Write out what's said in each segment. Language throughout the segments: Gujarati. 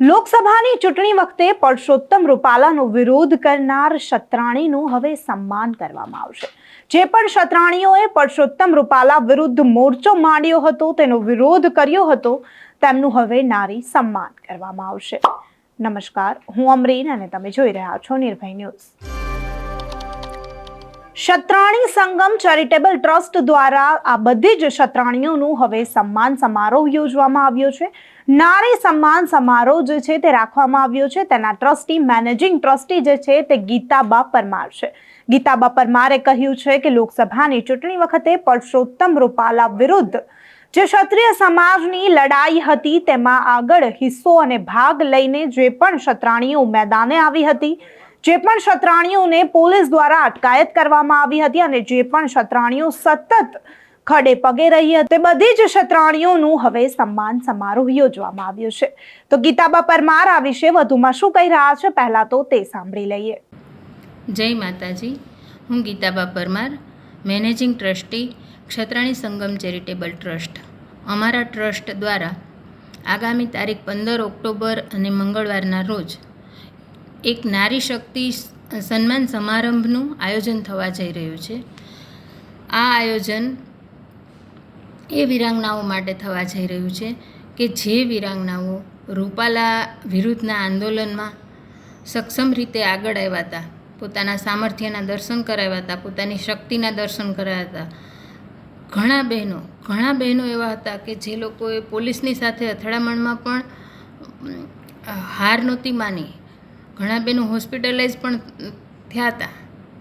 લોકસભાની ચૂંટણી વખતે પરસોત્તમ રૂપાલાનો વિરોધ કરનાર શત્રાણીનું હવે સન્માન કરવામાં આવશે. જે પણ શત્રાણીઓએ પરસોત્તમ રૂપાલા વિરુદ્ધ મોરચો માંડ્યો હતો, તેનો વિરોધ કર્યો હતો, તેમનું હવે નારી સન્માન કરવામાં આવશે. નમસ્કાર, હું અમરીન અને તમે જોઈ રહ્યા છો Nirbhay news. Shatrani Sangam charitable trust દ્વારા આ બધી જ શત્રાણીઓનું હવે સન્માન સમારોહ યોજવામાં આવ્યો છે. નારી સન્માન સમારોહ જે છે તે રાખવામાં આવ્યો છે. તેના ટ્રસ્ટી, મેનેજિંગ ટ્રસ્ટી જે છે તે ગીતાબા પરમાર છે. ગીતાબા પરમારે કહ્યું છે કે લોકસભાની ચૂંટણી વખતે પરસોત્તમ રૂપાલા વિરુદ્ધ જે ક્ષત્રિય સમાજની લડાઈ હતી તેમાં આગળ હિસ્સો અને ભાગ લઈને જે પણ શત્રાણીઓ મેદાને આવી હતી, જે પણ શત્રાણીઓને પોલીસ દ્વારા અટકાયત કરવામાં આવી હતી અને જે પણ શત્રાણીઓ સતત ખડે પગે રહી તે બધી જ ક્ષત્રાણીઓનું હવે સન્માન સમારોહ યોજવામાં આવ્યો છે. તો ગીતાબા પરમાર આ વિશે વધુમાં શું કહી રહ્યા છે પહેલાં તો તે સાંભળી લઈએ. જય માતાજી. હું Geetaba Parmar, managing trustee, Kshatrani Sangam charitable trust. અમારા ટ્રસ્ટ દ્વારા આગામી તારીખ પંદર ઓક્ટોબર અને મંગળવારના રોજ એક નારી શક્તિ સન્માન સમારંભનું આયોજન થવા જઈ રહ્યું છે. આ આયોજન એ વિરાંગનાઓ માટે થવા જઈ રહ્યું છે કે જે વિરાંગનાઓ રૂપાલા વિરુદ્ધના આંદોલનમાં સક્ષમ રીતે આગળ આવ્યા હતા, પોતાના સામર્થ્યના દર્શન કરાવ્યા હતા, પોતાની શક્તિના દર્શન કરાવ્યા હતા. ઘણા બહેનો ઘણા બહેનો એવા હતા કે જે લોકોએ પોલીસની સાથે અથડામણમાં પણ હાર નહોતી માની. ઘણા બહેનો હોસ્પિટલાઇઝ પણ થયા હતા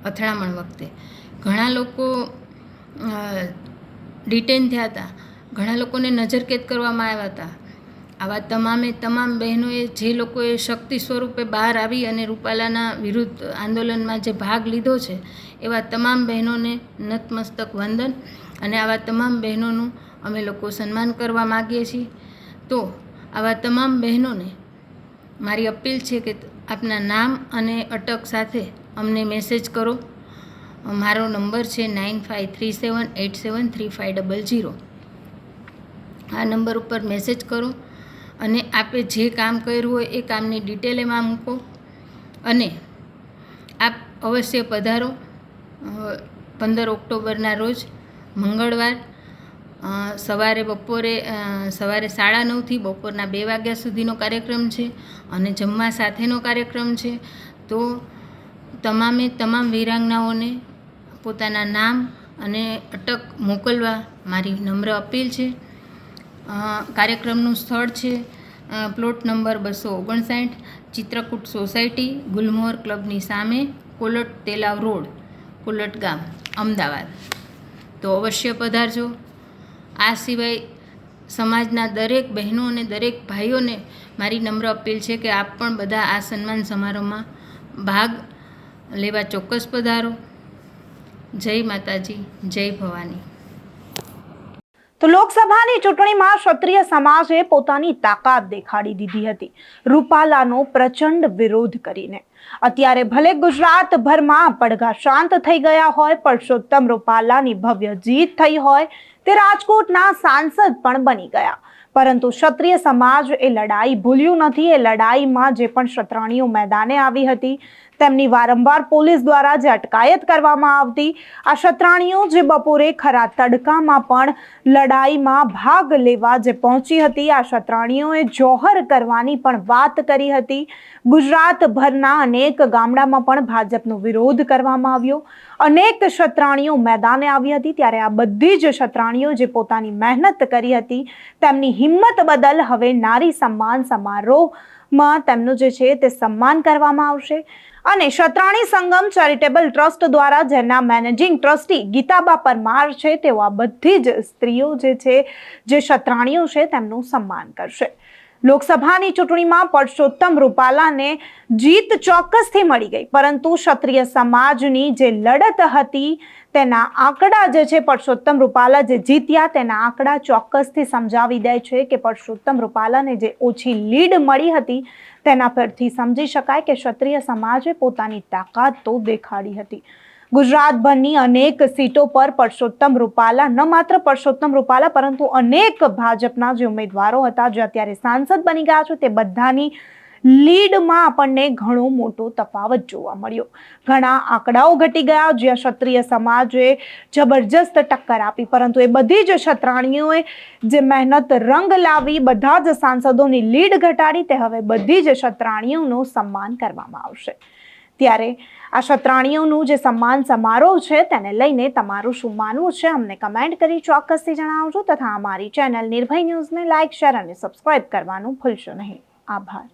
અથડામણ વખતે. ઘણા લોકો ડિટેન થયા હતા. ઘણા લોકોને નજરકેદ કરવામાં આવ્યા હતા. આવા તમામે તમામ બહેનોએ જે લોકોએ શક્તિ સ્વરૂપે બહાર આવી અને રૂપાલાના વિરુદ્ધ આંદોલનમાં જે ભાગ લીધો છે, એવા તમામ બહેનોને નતમસ્તક વંદન અને આવા તમામ બહેનોનું અમે લોકો સન્માન કરવા માગીએ છીએ. તો આવા તમામ બહેનોને મારી અપીલ છે કે આપના નામ અને અટક સાથે અમને મેસેજ કરો. મારો નંબર છે nine five three seven eight seven three five double zero. આ નંબર ઉપર મેસેજ કરો અને આપે જે કામ કર્યું હોય એ કામની ડિટેલ એમાં મૂકો અને આપ અવશ્ય પધારો પંદર ઓક્ટોબરના રોજ મંગળવાર સવારે બપોરે સવારે સાડા નવથી બપોરના બે વાગ્યા સુધીનો કાર્યક્રમ છે અને જમવા સાથેનો કાર્યક્રમ છે. તો તમામે તમામ વિરાંગનાઓને પોતાના નામ અને અટક મોકલવા મારી નમ્ર અપીલ છે. કાર્યક્રમનું સ્થળ છે પ્લોટ નંબર બસો ઓગણસાઠ, ચિત્રકૂટ સોસાયટી, ગુલમોહર ક્લબની સામે, કોલટ તેલાવ રોડ, કોલટ ગામ, અમદાવાદ. તો અવશ્ય પધારજો. આ સિવાય સમાજના દરેક બહેનો અને દરેક ભાઈઓને મારી નમ્ર અપીલ છે કે આપ પણ બધા આ સન્માન સમારોહમાં ભાગ લેવા ચોક્કસ પધારો. જય માતાજી, જય ભવાની. તો લોકસભાની ચૂંટણીમાં ક્ષત્રિય સમાજે પોતાની તાકાત દેખાડી દીધી હતી. રૂપાલાનો પ્રચંડ વિરોધ કરીને. અત્યારે ભલે ગુજરાતભરમાં પડઘા શાંત થઈ ગયા હોય પરસોત્તમ રૂપાલાની ભવ્ય જીત થઈ હોય, તે રાજકોટના સાંસદ પણ બની ગયા. પરંતુ ક્ષત્રિય સમાજ એ લડાઈ ભૂલ્યું નથી. એ લડાઈમાં જે પણ ક્ષત્રાણીઓ મેદાને આવી હતી તેમની વારંવાર પોલીસ દ્વારા જે અટકાયત કરવામાં આવતી આ શત્રાણીઓ જે બપોરે ખરા તડકામાં પણ લડાઈમાં ભાગ લેવા જે પહોંચી હતી, આ શત્રાણીઓએ જોહર કરવાની પણ વાત કરી હતી. ગુજરાતભરના અનેક ગામડામાં પણ ભાજપનો વિરોધ કરવામાં આવ્યો. અનેક ક્ષત્રાણીઓ મેદાને આવી હતી, ત્યારે આ બધી જ ક્ષત્રાણીઓ જે પોતાની મહેનત કરી હતી, તેમની હિંમત બદલ હવે નારી સન્માન સમારોહમાં તેમનું જે છે તે સન્માન કરવામાં આવશે. અને શત્રાણી સંગમ ચેરિટેબલ ટ્રસ્ટ દ્વારા, જેના મેનેજિંગ ટ્રસ્ટી ગીતાબા પરમાર છે, તેઓ આ બધી જ સ્ત્રીઓ જે છે, જે શત્રાણીઓ છે, તેમનું સન્માન કરશે. લોકસભાની ચૂંટણીમાં પરસોત્તમ રૂપાલાને જીત ચોક્કસથી મળી ગઈ. પરંતુ ક્ષત્રિય સમાજની જે લડત હતી, તેના આંકડા જે છે, પરસોત્તમ રૂપાલા જે જીત્યા, તેના આંકડા ચોક્કસથી સમજાવી દે છે કે પરસોત્તમ રૂપાલાને જે ઓછી લીડ મળી હતી, તેના પરથી સમજી શકાય કે ક્ષત્રિય સમાજે પોતાની તાકાત તો દેખાડી હતી. ગુજરાતભરની અનેક સીટો પર પરસોત્તમ રૂપાલા, ન માત્ર પરસોત્તમ રૂપાલા, પરંતુ અનેક ભાજપના જે ઉમેદવારો હતા, જે અત્યારે સાંસદ બની ગયા છે, તે બધાની લીડમાં આપણને ઘણો મોટો તફાવત જોવા મળ્યો. ઘણા આંકડાઓ ઘટી ગયા, જ્યાં ક્ષત્રિય સમાજે જબરજસ્ત ટક્કર આપી, પરંતુ એ બધી જ ક્ષત્રાણીઓએ જે મહેનત રંગ લાવી, બધા જ સાંસદોની લીડ ઘટાડી, તે હવે બધી જ ક્ષત્રાણીઓનું સન્માન કરવામાં આવશે. ત્યારે આ ક્ષત્રાણીઓનું જે સન્માન સમારોહ છે તેને લઈને તમારું શું માનવું છે અમને કમેન્ટ કરી ચોક્કસથી જણાવજો તથા અમારી ચેનલ નિર્ભય ન્યૂઝને લાઇક, શેર અને સબસ્ક્રાઇબ કરવાનું ભૂલશો નહીં. આભાર.